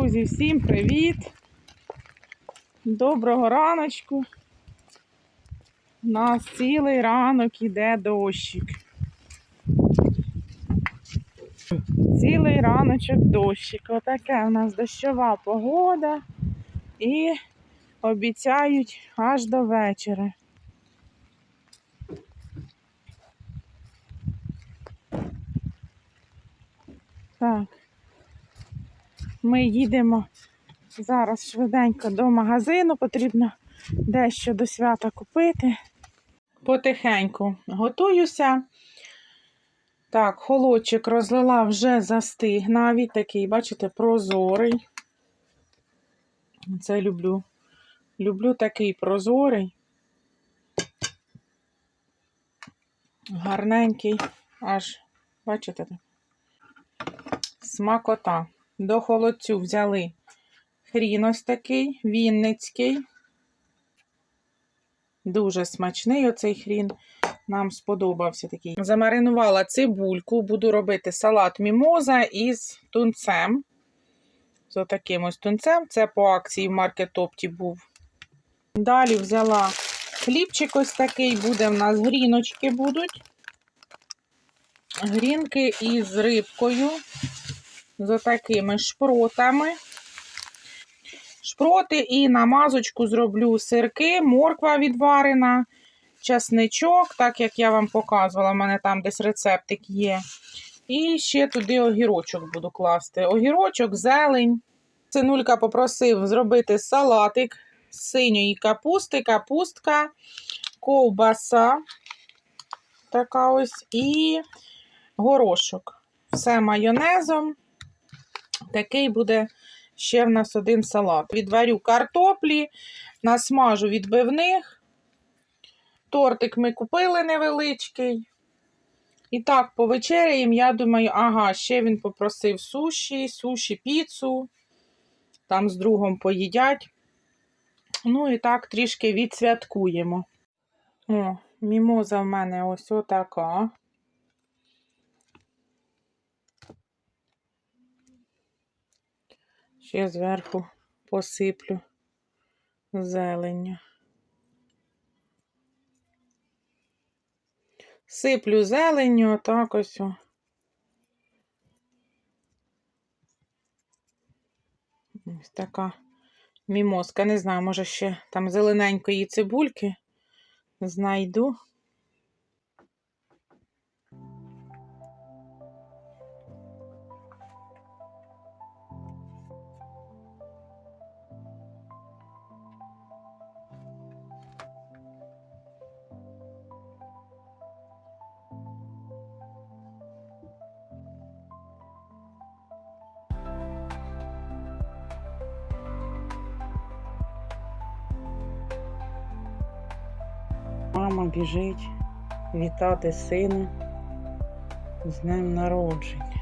Друзі, всім привіт! Доброго раночку. У нас цілий ранок іде дощик. Цілий раночок дощик. Отаке у нас дощова погода і обіцяють аж до вечора. Так. Ми їдемо зараз швиденько до магазину. Потрібно дещо до свята купити. Потихеньку готуюся. Так, холодчик розлила вже застиг. Навіть такий, бачите, прозорий. Це люблю. Люблю такий прозорий. Гарненький, аж, бачите? Смакота. До холодцю взяли хрін ось такий, вінницький. Дуже смачний оцей хрін. Нам сподобався такий. Замаринувала цибульку, буду робити салат мімоза із тунцем. З таким ось тунцем. Це по акції в маркетопті був. Далі взяла хлібчик ось такий, буде в нас гріночки будуть. Грінки із рибкою з такими шпротами. Шпроти і намазочку зроблю сирки, морква відварена, часничок, так як я вам показувала, в мене там десь рецептик є. І ще туди огірочок буду класти. Огірочок, зелень. Синулька попросив зробити салатик з синьої капусти, капустка, ковбаса. Така ось, і горошок. Все майонезом. Такий буде ще в нас один салат. Відварю картоплі, насмажу відбивних. Тортик ми купили невеличкий. І так, повечеряємо, я думаю, ага, ще він попросив суші, суші, піцу. Там з другом поїдять. Ну і так трішки відсвяткуємо. О, мімоза в мене ось отака. Ще зверху посиплю зеленню. Сиплю зеленню, отак ось. Ось така мімозка. Не знаю, може ще там зелененької цибульки знайду. Мама біжить вітати сина з днем народження.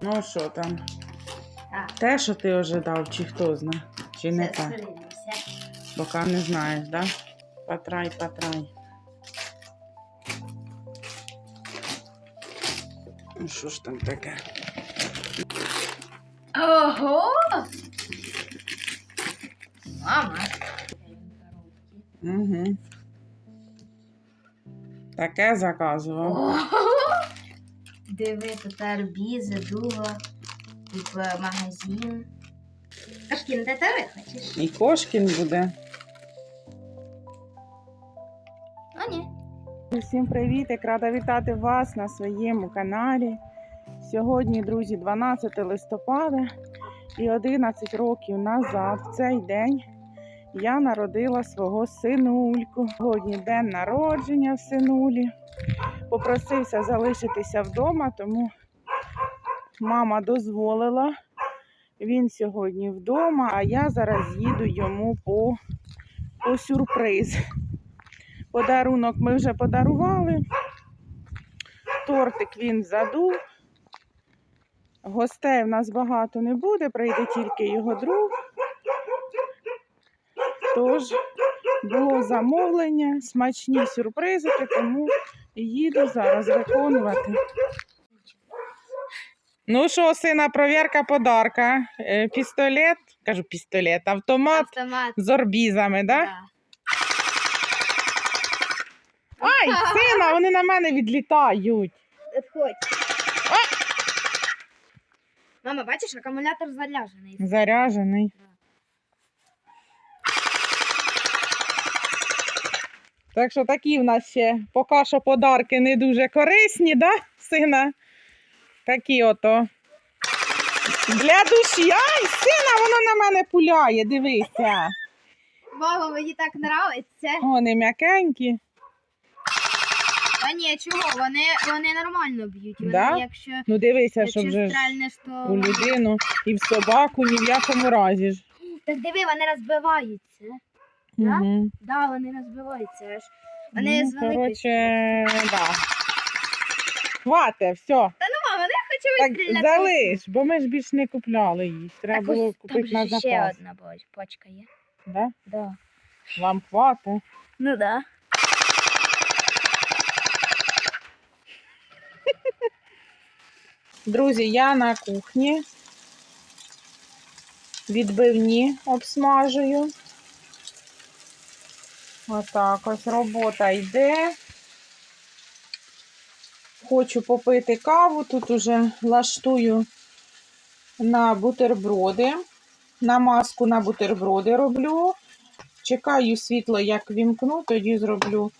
Ну що там? Так, Те, що ти ожидав, чи хто зна, чи не те? Поки не знаєш, да? Патрай, патрай. Ну що ж там таке? Ого! Мама. Угу. Таке заказував. Ого! Диви, тут арбізи, дуга, тут е, магазин. Кашкін, де ти хочеш? І Кошкін буде. О, ні. Всім привіт! Я рада вітати вас на своєму каналі. Сьогодні, друзі, 12 листопада і 11 років назад, в цей день, я народила свого синульку. Сьогодні день народження в синулі. Попросився залишитися вдома, тому мама дозволила Він сьогодні вдома, а я зараз їду йому по, по сюрприз. Подарунок ми вже подарували. Тортик він задув. Гостей в нас багато не буде, прийде тільки його друг. Тож було замовлення, смачні сюрпризики, тому їду зараз виконувати. Ну що, сина, провірка подарка. Е, Пістолет, кажу пістолет, автомат Автомат. з орбізами, да? Да. Ай, сина, вони на мене відлітають. Отходь. Мама, бачиш, акумулятор заряджений. Заряжений. Так що такі в нас ще поки що подарки не дуже корисні, да, сина? Такі ото. Для душі. Ай, сина, воно на мене пуляє, дивися. Мама, мені так нравиться. Вони м'якенькі. Та ні, чого? Вони, вони нормально б'ють. Вони, Да? якщо, Ну дивися, якщо щоб вже ж стрельнеш, то. у людину і в собаку ні в якому разі ж. Так диви, вони розбиваються. Да? Угу. Да, вони розбиваються. Аж. Вони ну, з великої. коротше, да. Хвате, все. Та ну, мама, не хочу Так вистріляти. залиш, бо ми ж більш не купляли їх. Треба Так було купити на же ще одна почка є. Да? Да. Вам хватить. Ну да. Друзі, я на кухні. Відбивні обсмажую. Отак ось робота йде. Хочу попити каву. Тут уже лаштую на бутерброди. Намазку на бутерброди роблю. Чекаю світло, як вімкну, тоді зроблю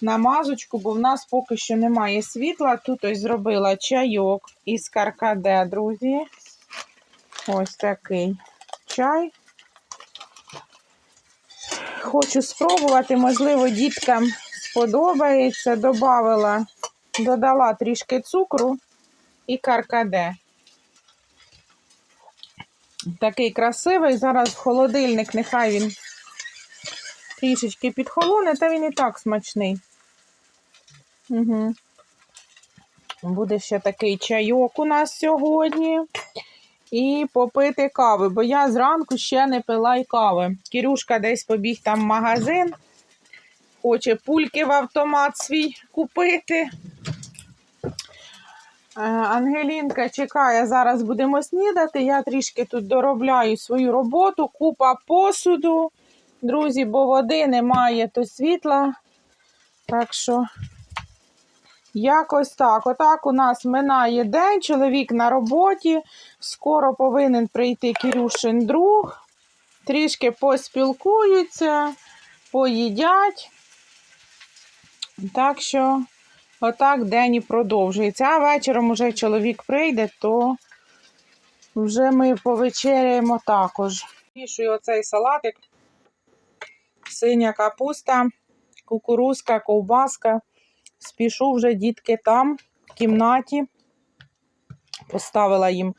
намазочку, бо в нас поки що немає світла. Тут ось зробила чайок із каркаде, друзі. Ось такий чай. Хочу спробувати, можливо, діткам сподобається. Добавила, додала трішки цукру і каркаде. Такий красивий. Зараз в холодильник, нехай він трішечки підхолоне, та він і так смачний. Угу. Буде ще такий чайок у нас сьогодні. І попити кави, бо я зранку ще не пила й кави. Кірюшка десь побіг там в магазин, хоче пульки в автомат свій купити. Е, Ангелінка чекає, зараз будемо снідати. Я трішки тут доробляю свою роботу, купа посуду. Друзі, бо води немає, то світла. Так що якось так. Отак у нас минає день. Чоловік на роботі. Скоро повинен прийти Кірюшин друг. Трішки поспілкуються, поїдять. Так що, отак день і продовжується. А вечором уже чоловік прийде, то вже ми повечеряємо також. Пішую оцей салатик синя капуста, кукурузка, ковбаска. Спішу вже дітки там, в кімнаті. Поставила їм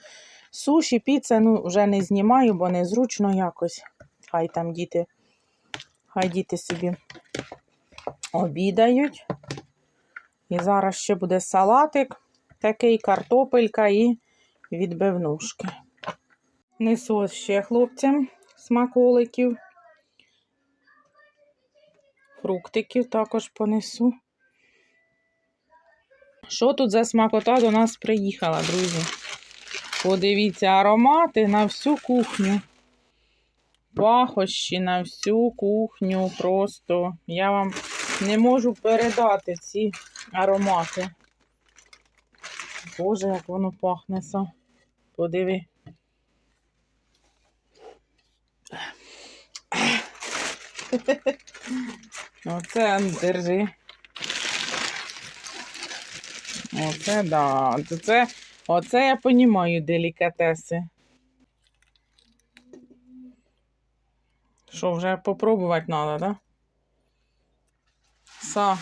суші, піце, ну вже не знімаю, бо незручно якось. Хай там діти, хай діти собі обідають. І зараз ще буде салатик, такий картопелька і відбивнушки. Несу ще хлопцям смаколиків фруктиків також понесу. Що тут за смакота до нас приїхала, друзі? Подивіться, аромати на всю кухню. Пахощі на всю кухню. Просто я вам не можу передати ці аромати. Боже, як воно пахне. Подиви. Оце держи. Оце да. Це, оце я понімаю делікатеси. Що, вже попробувати треба, да? Са.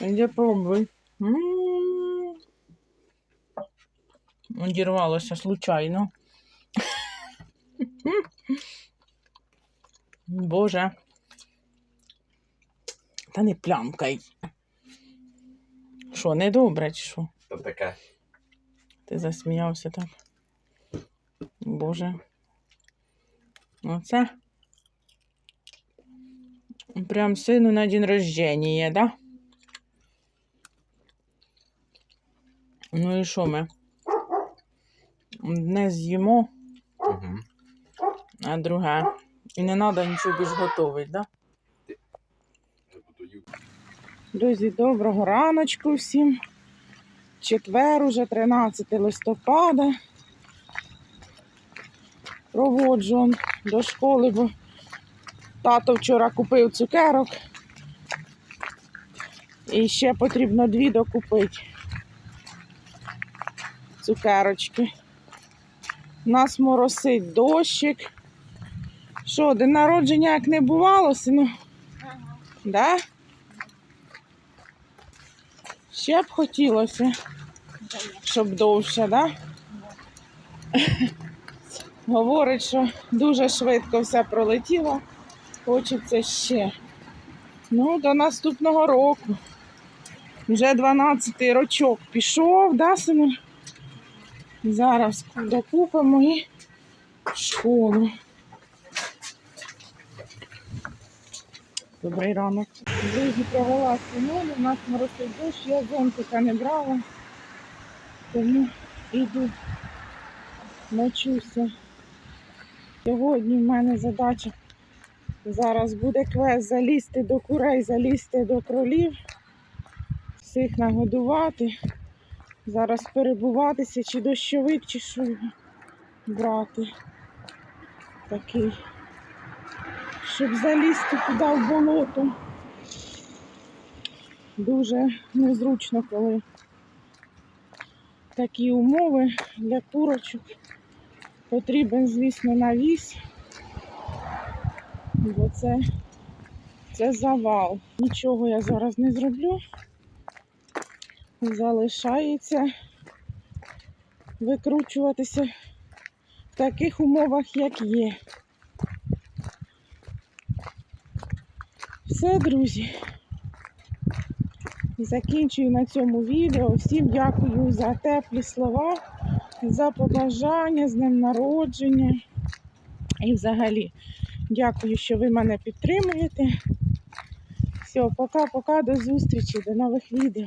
Іди пробуй. М. Одірвалося случайно. Боже. Та не плямкай. Що, недобре, чи що? Там таке. Ти засміявся так. Боже. Оце. Прям сину на день рождения, да? Ну і що ми? Одне з'їмо, Угу. а друге. І не треба нічого більш готувати, да? Друзі, доброго раночку всім. Четвер, уже 13 листопада. Проводжу до школи, бо тато вчора купив цукерок. І ще потрібно дві докупити. Цукерочки. У нас моросить дощик. Що, день народження як не бувало, сину? Да? Ще б хотілося, щоб довше, да? Говорить, що дуже швидко все пролетіло. Хочеться ще. Ну, до наступного року. Вже 12-й рочок пішов, да, сину? Зараз докупимо і в школу. Добрий ранок. Друзі, провела сьогодні, у нас моросить дощ, я зонтика не брала, тому йду ночуся. Сьогодні в мене задача зараз буде квест залізти до курей, залізти до кролів, всіх нагодувати. Зараз перебуватися, чи дощовик, чи що брати. Такий щоб залізти туди в болото. Дуже незручно, коли такі умови для курочок. Потрібен, звісно, навіс, бо це, це завал. Нічого я зараз не зроблю. Залишається викручуватися в таких умовах, як є. Все, друзі. Закінчую на цьому відео. Всім дякую за теплі слова, за побажання з днем народження. І взагалі дякую, що ви мене підтримуєте. Все, пока-пока, до зустрічі, до нових відео.